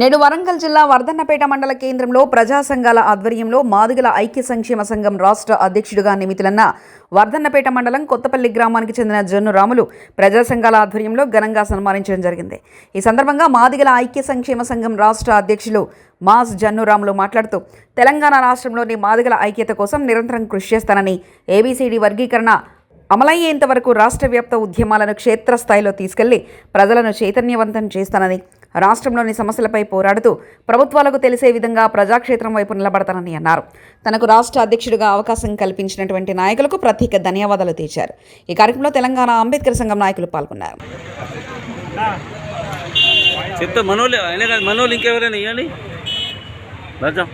నేడు వరంగల్ జిల్లా వర్ధన్నపేట మండల కేంద్రంలో ప్రజా సంఘాల ఆధ్వర్యంలో మాదిగల ఐక్య సంక్షేమ సంఘం రాష్ట్ర అధ్యక్షుడిగా నియమితులన్న వర్ధన్నపేట మండలం కొత్తపల్లి గ్రామానికి చెందిన జన్ను రాములు ప్రజా సంఘాల ఆధ్వర్యంలో ఘనంగా సన్మానించడం జరిగింది. ఈ సందర్భంగా మాదిగల ఐక్య సంక్షేమ సంఘం రాష్ట్ర అధ్యక్షులు మాస్ జన్ను రాములు మాట్లాడుతూ తెలంగాణ రాష్ట్రంలోని మాదిగల ఐక్యత కోసం నిరంతరం కృషి చేస్తానని ఏబీసీడీ వర్గీకరణ అమలయ్యేంత వరకు రాష్ట్ర వ్యాప్త ఉద్యమాలను క్షేత్రస్థాయిలో తీసుకెళ్ళి ప్రజలను చైతన్యవంతం చేస్తానని రాష్ట్రంలోని సమస్యలపై పోరాడుతూ ప్రభుత్వాలకు తెలిసే విధంగా ప్రజాక్షేత్రం వైపు నిలబడతానని అన్నారు. తనకు రాష్ట్ర అధ్యక్షుడిగా అవకాశం కల్పించినటువంటి నాయకులకు ప్రత్యేక ధన్యవాదాలు తీర్చారు ఈ కార్యక్రమంలో తెలంగాణ అంబేద్కర్ సంఘం నాయకులు పాల్గొన్నారు. చెప్తా మనోళ్ళు అయినా కాదు మనోళ్ళు ఇంకెవరైనా ఇవ్వండి రాజా.